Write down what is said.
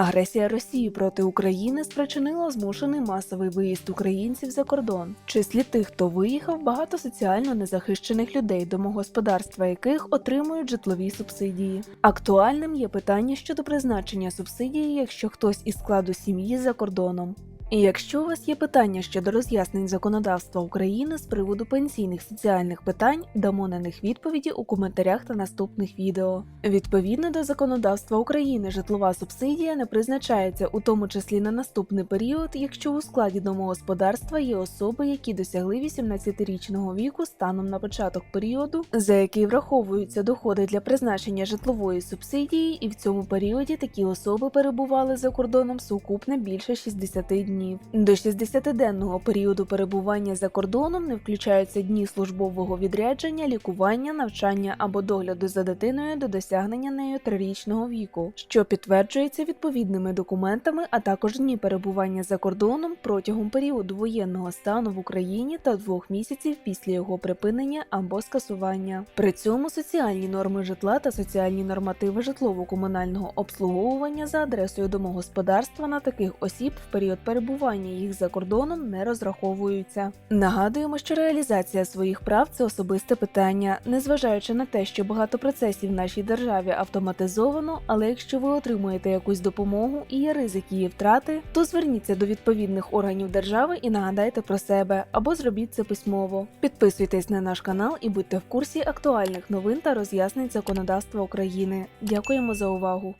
Агресія Росії проти України спричинила змушений масовий виїзд українців за кордон. В числі тих, хто виїхав, багато соціально незахищених людей, домогосподарства яких отримують житлові субсидії. Актуальним є питання щодо призначення субсидії, якщо хтось із складу сім'ї за кордоном. Якщо у вас є питання щодо роз'яснень законодавства України з приводу пенсійних соціальних питань, дамо на них відповіді у коментарях та наступних відео. Відповідно до законодавства України, житлова субсидія не призначається у тому числі на наступний період, якщо у складі домогосподарства є особи, які досягли 18-річного віку станом на початок періоду, за який враховуються доходи для призначення житлової субсидії, і в цьому періоді такі особи перебували за кордоном сукупно більше 60 днів. До 60-денного періоду перебування за кордоном не включаються дні службового відрядження, лікування, навчання або догляду за дитиною до досягнення нею трирічного віку, що підтверджується відповідними документами, а також дні перебування за кордоном протягом періоду воєнного стану в Україні та двох місяців після його припинення або скасування. При цьому соціальні норми житла та соціальні нормативи житлово-комунального обслуговування за адресою домогосподарства на таких осіб в період перебування їх за кордоном не розраховуються. Нагадуємо, що реалізація своїх прав це особисте питання, незважаючи на те, що багато процесів в нашій державі автоматизовано, але якщо ви отримуєте якусь допомогу і є ризик її втрати, то зверніться до відповідних органів держави і нагадайте про себе або зробіть це письмово. Підписуйтесь на наш канал і будьте в курсі актуальних новин та роз'яснень законодавства України. Дякуємо за увагу!